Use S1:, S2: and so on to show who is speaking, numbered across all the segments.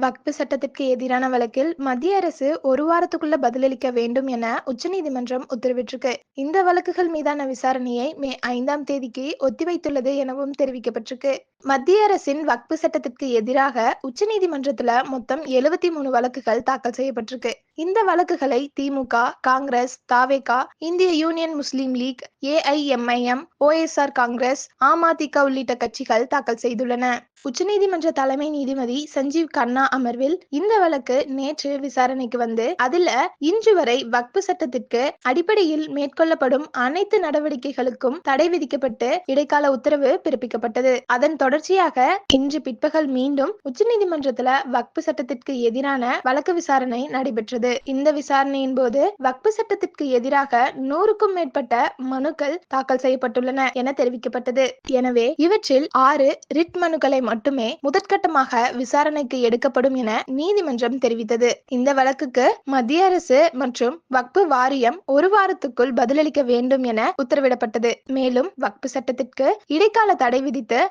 S1: வக்பு சட்டத்திற்கு எதிரான வழக்கில் மத்திய அரசு ஒரு வாரத்துக்குள்ள பதிலளிக்க வேண்டும் என உச்சநீதிமன்றம் உத்தரவிட்டிருக்கு. இந்த வழக்குகள் மீதான விசாரணையை மே ஐந்தாம் தேதிக்கு ஒத்திவைத்துள்ளது எனவும் தெரிவிக்கப்பட்டிருக்கு. மத்திய அரசின் வக்பு சட்டத்திற்கு எதிராக உச்சநீதிமன்றத்துல மொத்தம் எழுபத்தி மூணு வழக்குகள் தாக்கல் செய்யப்பட்டிருக்கு. இந்த வழக்குகளை திமுக காங்கிரஸ் தாவேகா இந்திய யூனியன் முஸ்லீம் லீக் ஏஐஎம்ஐஎம் ஓஎஸ்ஆர் காங்கிரஸ் அமதிக உள்ளிட்ட கட்சிகள் தாக்கல் செய்துள்ளன. உச்சநீதிமன்ற தலைமை நீதிபதி சஞ்சீவ் கண்ணா அமர்வில் இந்த வழக்கு நேற்று விசாரணைக்கு வந்து அதுல இன்று வரை வக்பு சட்டத்திற்கு அடிப்படையில் மேற்கொள்ளப்படும் அனைத்து நடவடிக்கைகளுக்கும் தடை விதிக்கப்பட்டு இடைக்கால உத்தரவு பிறப்பிக்கப்பட்டது. அதன் தொடர்ச்சியாக இன்று பிற்பகல் மீண்டும் உச்சநீதிமன்றத்துல வக்பு சட்டத்திற்கு எதிரான வழக்கு விசாரணை நடைபெற்றது. இந்த விசாரணையின் போது வக்பு சட்டத்திற்கு எதிராக நூறுக்கும் மேற்பட்ட மனுக்கள் தாக்கல் செய்யப்பட்டுள்ளன என தெரிவிக்கப்பட்டது. எனவே இவற்றில் ஆறு ரிட் மனுக்களை மட்டுமே முதற்கட்டமாக விசாரணைக்கு எடுக்கப்படும் என நீதிமன்றம் தெரிவித்தது. இந்த வழக்குக்கு மத்திய அரசு மற்றும் வக்பு வாரியம் ஒரு வாரத்துக்குள் பதிலளிக்க வேண்டும் என உத்தரவிடப்பட்டது. மேலும் வக்பு சட்டத்திற்கு இடைக்கால தடை விதித்து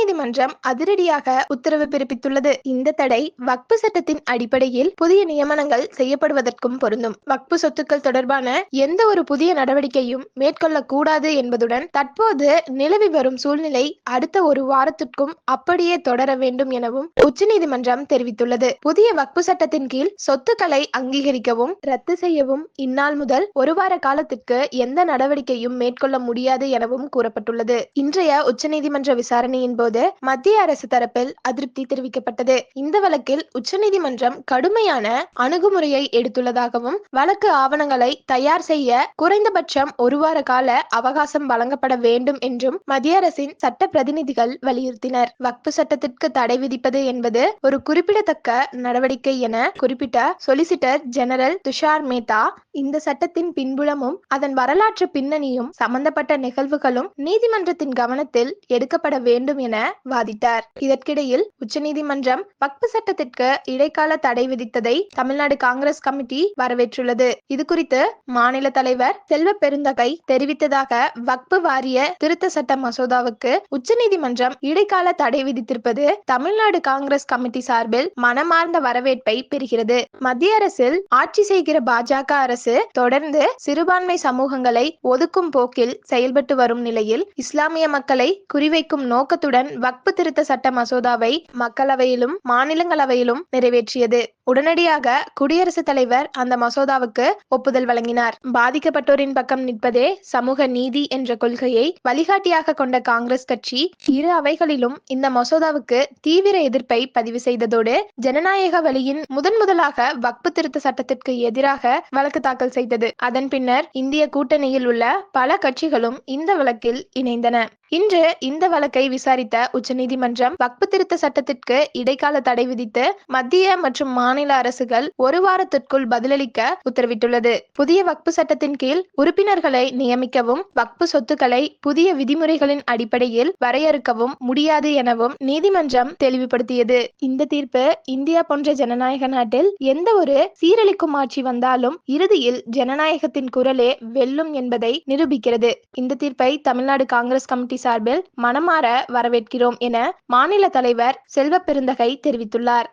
S1: உச்சநீதிமன்றம் அதிரடியாக உத்தரவு பிறப்பித்துள்ளது. இந்த தடை வக்பு சட்டத்தின் அடிப்படையில் புதிய நியமனங்கள் செய்யப்படுவதற்கும் பொருந்தும். வக்பு சொத்துக்கள் தொடர்பான எந்த ஒரு புதிய நடவடிக்கையும் மேற்கொள்ளக்கூடாது என்பதுடன் தற்போது நிலவி வரும் சூழ்நிலை அடுத்த ஒரு வாரத்திற்கும் அப்படியே தொடர வேண்டும் எனவும் உச்சநீதிமன்றம் தெரிவித்துள்ளது. புதிய வக்பு சட்டத்தின் கீழ் சொத்துக்களை அங்கீகரிக்கவும் ரத்து செய்யவும் இந்நாள் முதல் ஒரு வார காலத்திற்கு எந்த நடவடிக்கையும் மேற்கொள்ள முடியாது எனவும் கூறப்பட்டுள்ளது. இன்றைய உச்சநீதிமன்ற விசாரணையின் போது போது மத்திய அரசு தரப்பில் அதிருப்தி தெரிவிக்கப்பட்டது. இந்த வழக்கில் உச்சநீதிமன்றம் கடுமையான அணுகுமுறையை எடுத்துள்ளதாகவும் வழக்கு ஆவணங்களை தயார் செய்ய குறைந்தபட்சம் ஒரு வார கால அவகாசம் வழங்கப்பட வேண்டும் என்றும் மத்திய அரசின் சட்ட பிரதிநிதிகள் வலியுறுத்தினர். வக்பு சட்டத்திற்கு தடை விதிப்பது என்பது ஒரு குறிப்பிடத்தக்க நடவடிக்கை என குறிப்பிட்ட சொலிசிட்டர் ஜெனரல் துஷார் மேத்தா இந்த சட்டத்தின் பின்புலமும் அதன் வரலாற்று பின்னணியும் சம்பந்தப்பட்ட நிகழ்வுகளும் நீதிமன்றத்தின் கவனத்தில் எடுக்கப்பட வேண்டும் என வாதிட்டார். இதற்கிடையில் உச்சநீதிமன்றம் வக்பு சட்டத்திற்கு இடைக்கால தடை விதித்ததை தமிழ்நாடு காங்கிரஸ் கமிட்டி வரவேற்றுள்ளது. இது குறித்து மாநில தலைவர் செல்வ பெருந்தகை தெரிவித்ததாக வக்பு வாரிய திருத்த சட்ட மசோதாவுக்கு உச்சநீதிமன்றம் இடைக்கால தடை விதித்திருப்பது தமிழ்நாடு காங்கிரஸ் கமிட்டி சார்பில் மனமார்ந்த வரவேற்பை பெறுகிறது. மத்திய அரசில் ஆட்சி செய்கிற பாஜக அரசு தொடர்ந்து சிறுபான்மை சமூகங்களை ஒதுக்கும் போக்கில் செயல்பட்டு வரும் நிலையில் இஸ்லாமிய மக்களை குறிவைக்கும் நோக்கத்துடன் வக்பு திருத்த சட்ட மசோதாவை மக்களவையிலும் மாநிலங்களவையிலும் நிறைவேற்றியது. உடனடியாக குடியரசுத் தலைவர் அந்த மசோதாவுக்கு ஒப்புதல் வழங்கினார். பாதிக்கப்பட்டோரின் பக்கம் நிற்பதே சமூக நீதி என்ற கொள்கையை வழிகாட்டியாக கொண்ட காங்கிரஸ் கட்சி இரு அவைகளிலும் இந்த மசோதாவுக்கு தீவிர எதிர்ப்பை பதிவு செய்ததோடு ஜனநாயக வழியின் முதன் முதலாக வக்பு திருத்த சட்டத்திற்கு எதிராக வழக்கு தாக்கல் செய்தது. அதன் பின்னர் இந்திய கூட்டணியில் உள்ள பல கட்சிகளும் இந்த வழக்கில் இணைந்தன. இன்று இந்த வழக்கை விசாரித்த உச்சநீதிமன்றம் வக்பு திருத்த சட்டத்திற்கு இடைக்கால தடை விதித்து மத்திய மற்றும் மாநில அரசுகள் ஒரு வாரத்திற்குள் பதிலளிக்க உத்தரவிட்டுள்ளது. புதிய வக்பு சட்டத்தின் கீழ் உறுப்பினர்களை நியமிக்கவும் வக்பு சொத்துக்களை புதிய விதிமுறைகளின் அடிப்படையில் வரையறுக்கவும் முடியாது எனவும் நீதிமன்றம் தெளிவுபடுத்தியது. இந்த தீர்ப்பு இந்தியா போன்ற ஜனநாயக நாட்டில் எந்த ஒரு சீரழிக்கும் ஆட்சி வந்தாலும் இறுதியில் ஜனநாயகத்தின் குரலே வெல்லும் என்பதை நிரூபிக்கிறது. இந்த தீர்ப்பை தமிழ்நாடு காங்கிரஸ் கமிட்டி சார்பில் மனமாற வரவேற்கிறோம் என மாநில தலைவர் செல்வ பெருந்தகை தெரிவித்துள்ளார்.